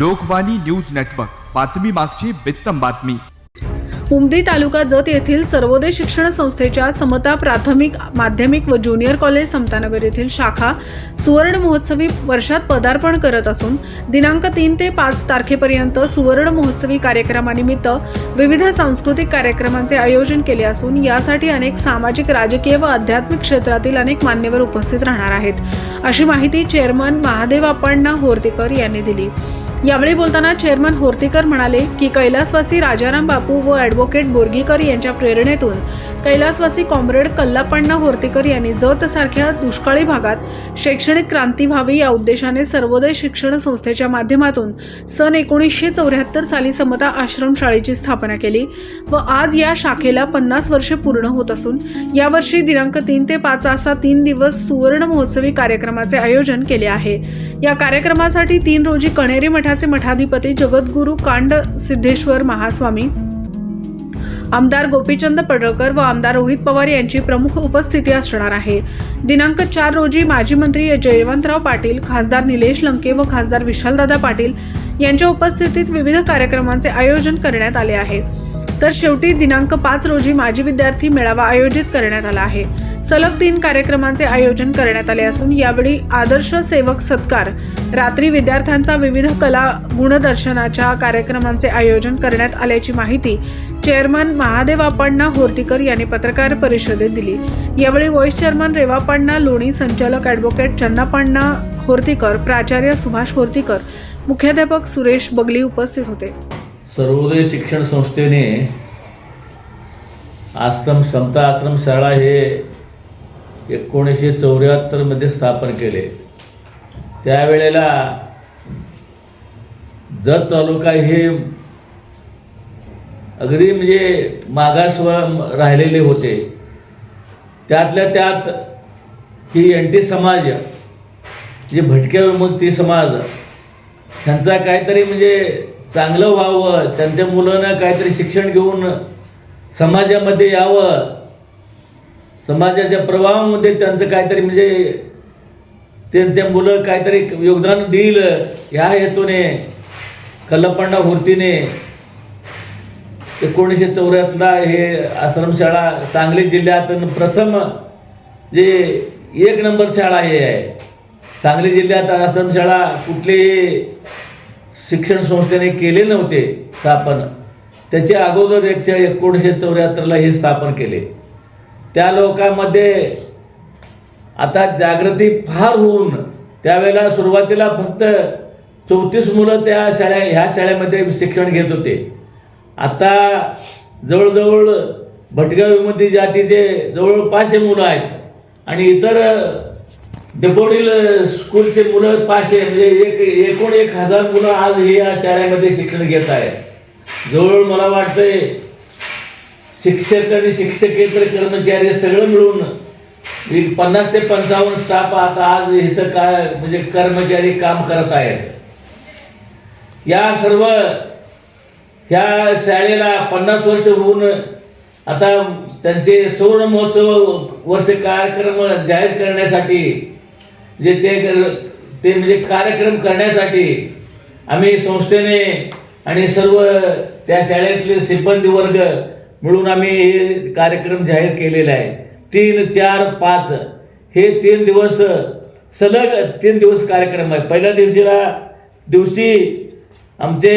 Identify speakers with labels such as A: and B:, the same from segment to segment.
A: Lokvani news network. बातमी मागची बित्तम बातमी.
B: उमदी तालुका जत येथील सर्वोदय शिक्षण संस्थेच्या समता प्राथमिक माध्यमिक व ज्युनियर कॉलेज समतानगर येथील शाखा सुवर्ण महोत्सवी वर्षात पदार्पण करत असून दिनांक तीन ते पाच तारखेपर्यंत सुवर्ण महोत्सवी कार्यक्रमानिमित्त विविध सांस्कृतिक कार्यक्रमांचे आयोजन केले असून यासाठी अनेक सामाजिक राजकीय व आध्यात्मिक क्षेत्रातील अनेक मान्यवर उपस्थित राहणार आहेत. अशी माहिती चेअरमन महादेव अप्पांना होर्तीकर यांनी दिली. यावेळी बोलताना चेअरमन होर्तीकर म्हणाले की कैलासवासी राजाराम बापू व ॲडव्होकेट बोरगीकर यांच्या प्रेरणेतून कैलासवासी कॉम्रेड कल्लापण्णा होर्तीकर यांनी जतसारख्या दुष्काळी भागात शैक्षणिक क्रांती व्हावी या उद्देशाने सर्वोदय शिक्षण संस्थेच्या माध्यमातून सन एकोणीसशे चौऱ्याहत्तर साली समता आश्रमशाळेची स्थापना केली व आज या शाखेला पन्नास वर्षे पूर्ण होत असून यावर्षी दिनांक तीन ते पाच असा तीन दिवस सुवर्ण महोत्सवी कार्यक्रमाचे आयोजन केले आहे. या कार्यक्रमासाठी तीन रोजी कणेरी मठाचे मठाधिपती जगद्गुरू कांड सिद्धेश्वर महास्वामी आमदार गोपीचंद पडळकर व आमदार रोहित पवार यांची प्रमुख उपस्थिती असणार आहे. दिनांक चार रोजी माजी मंत्री जयवंतराव पाटील खासदार निलेश लंके व खासदार विशालदादा पाटील यांच्या उपस्थितीत विविध कार्यक्रमांचे आयोजन करण्यात आले आहे. तर शेवटी दिनांक पाच रोजी माजी विद्यार्थी मेळावा आयोजित करण्यात आला आहे. सलग तीन कार्यक्रमांचे आयोजन करण्यात आले असून यावेळी आदर्श सेवक सत्कार रात्री विद्यार्थ्यांचा विविध कला गुणदर्शनाच्या कार्यक्रमांचे आयोजन करण्यात आल्याची माहिती चेअरमन महादेव अप्पांना होर्तीकर यांनी पत्रकार परिषदेत दिली. यावेळी व्हाईस चेअरमन रेवापण्णा लोणी संचालक ॲडव्होकेट चन्नापण्णा होर्तीकर प्राचार्य सुभाष होर्तीकर मुख्याध्यापक सुरेश बगली उपस्थित होते.
C: सर्वोदय शिक्षण संस्थेने आश्रम समता आश्रम शाळा हे एकोणीसशे चौऱ्याहत्तरमध्ये स्थापन केले. त्यावेळेला जत तालुका हे अगदी म्हणजे मागास व- राहिलेले होते. त्यातल्या त्यात ही एन टी समाज जे भटक्या विमुक्ती समाज त्यांचा काहीतरी म्हणजे चांगलं व्हावं त्यांच्या मुलांना काहीतरी शिक्षण घेऊन समाजामध्ये यावं समाजाच्या प्रवाहामध्ये त्यांचं काहीतरी म्हणजे त्यांच्या मुलं काहीतरी योगदान देईल ह्या हेतूने कल्लपंडा हुर्तीने एकोणीसशे चौऱ्याहत्तरला हे आश्रमशाळा सांगली जिल्ह्यात प्रथम जे एक नंबर शाळा हे आहे. सांगली जिल्ह्यात आश्रमशाळा कुठलीही शिक्षण संस्थेने केले नव्हते स्थापन. त्याच्या अगोदर एकशे एकोणीसशे चौऱ्याहत्तरला हे स्थापन केले. त्या लोकांमध्ये आता जागृती फार होऊन त्यावेळेला सुरुवातीला फक्त चौतीस मुलं त्या शाळे ह्या शाळेमध्ये शिक्षण घेत होते. आता जवळजवळ भटक्या विमुक्ती जातीचे जवळ पाचशे मुलं आहेत. आणि इतर डेपोडील स्कूलचे मुलं पाचशे म्हणजे एक एकूण एक हजार मुलं आज हे या शाळेमध्ये शिक्षण घेत आहेत. जवळ मला वाटतंय शिक्षक आणि शिक्षकेतर कर्मचारी सगळं मिळून एक पन्नास ते पंचावन्न स्टाफ आता आज इथं काय म्हणजे कर्मचारी काम करत आहेत. या सर्व ह्या शाळेला पन्नास वर्ष होऊन आता त्यांचे सुवर्ण महोत्सव वर्ष कार्यक्रम जाहीर करण्यासाठी जे ते ते म्हणजे कार्यक्रम करण्यासाठी आम्ही संस्थेने आणि सर्व त्या शाळेतले सिब्बंदी वर्ग मिळून आम्ही हे कार्यक्रम जाहीर केलेला आहे. तीन चार पाच हे तीन दिवस सलग तीन दिवस कार्यक्रम आहे पहिल्या दिवशीला दिवशी आमचे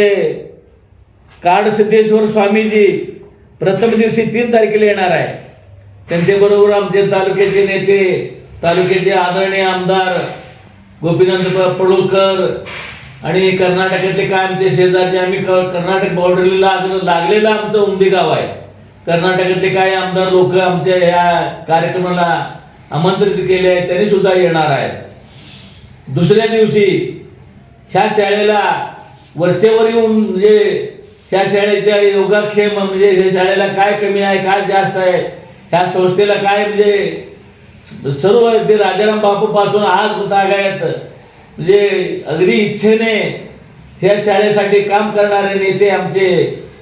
C: काड सिद्धेश्वर स्वामीजी प्रथम दिवशी तीन तारखेला येणार आहे. त्यांच्याबरोबर आमचे तालुक्याचे नेते तालुक्याचे आदरणीय आमदार गोपीनाथ पडुलकर आणि कर्नाटकातले काय आमचे शेजारचे आम्ही क- कर्नाटक बॉर्डरला लागलेलं आमचं उमदी गाव आहे. कर्नाटकातले काय आमदार लोक आमच्या या कार्यक्रमाला आमंत्रित केले आहेत त्यांनी सुद्धा येणार आहेत. दुसऱ्या दिवशी ह्या शाळेला वरचेवर येऊन म्हणजे त्या शाळेच्या योगाक्षेम म्हणजे ह्या शाळेला काय कमी आहे काय जास्त आहे ह्या संस्थेला काय म्हणजे सर्व ते राजाराम बापू पासून आज तागायत म्हणजे अगदी इच्छेने ह्या शाळेसाठी काम करणारे नेते आमचे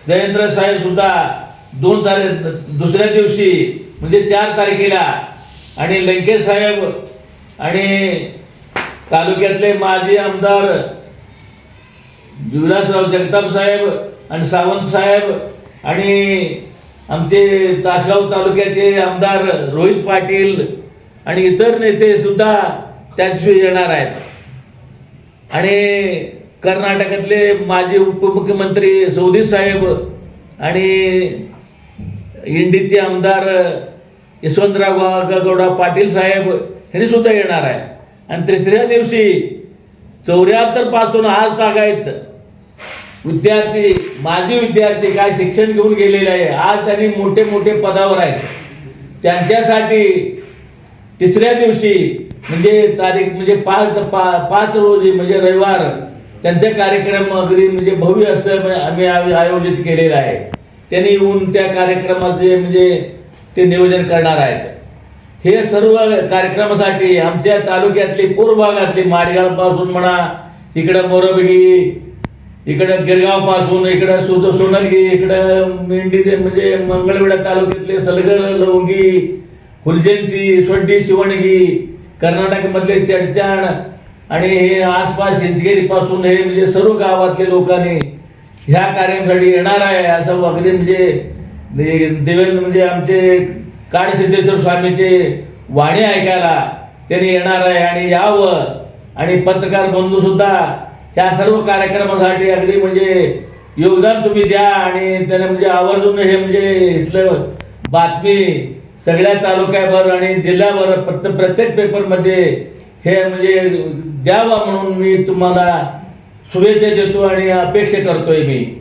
C: जयंत्र साहेब सुद्धा दोन तारीख दुसऱ्या दिवशी म्हणजे चार तारखेला आणि लंकेश साहेब आणि तालुक्यातले माजी आमदार विलासराव जगताप साहेब आणि सावंत साहेब आणि आमचे तासगाव तालुक्याचे आमदार रोहित पाटील आणि इतर नेते सुद्धा त्याशिवाय येणार आहेत. आणि कर्नाटकातले माजी उपमुख्यमंत्री सौदी साहेब आणि इंडीचे आमदार यशवंतराव गौडा पाटील साहेब हे सुद्धा येणार आहे आणि तिसऱ्या दिवशी चौऱ्याहत्तरपासून आज तागायत विद्यार्थी माजी विद्यार्थी काय शिक्षण घेऊन गेलेले आहे. आज त्यांनी मोठे मोठे पदावर आहेत. त्यांच्यासाठी तिसऱ्या दिवशी म्हणजे तारीख म्हणजे पाच पा पाच रोजी म्हणजे रविवार त्यांचे कार्यक्रम अगदी म्हणजे भव्य असं म्हणजे आम्ही आयोजित केलेलं आहे. त्यांनी येऊन त्या कार्यक्रमाचे म्हणजे ते नियोजन करणार आहेत. हे सर्व कार्यक्रमासाठी आमच्या तालुक्यातली पूर्व भागातली मारेगावपासून म्हणा इकडं मोरबगी इकडं गिरगावपासून इकडं सुद सोनलगी इकडं मेंढी म्हणजे मंगळवेढा तालुक्यातले सलगर लवंगी फुलजयंती सोड्डी शिवणगी कर्नाटकमधले चडचाण आणि हे आसपास हिंचगेरीपासून हे म्हणजे सर्व गावातले लोकांनी ह्या कार्यासाठी येणार आहे असं अगदी म्हणजे देवेंद्र म्हणजे आमचे काळसिद्धेश्वर स्वामीचे वाणी ऐकायला त्यांनी येणार आहे आणि यावं. आणि पत्रकार बंधू सुद्धा ह्या सर्व कार्यक्रमासाठी अगदी म्हणजे योगदान तुम्ही द्या आणि त्याने म्हणजे आवर्जून हे म्हणजे इथलं बातमी सगळ्या तालुक्यावर आणि जिल्ह्यावर प्रत्येक पेपरमध्ये हे म्हणजे द्यावा म्हणून मी तुम्हाला शुभेच्छा देतो आणि अपेक्षा करतोय मी.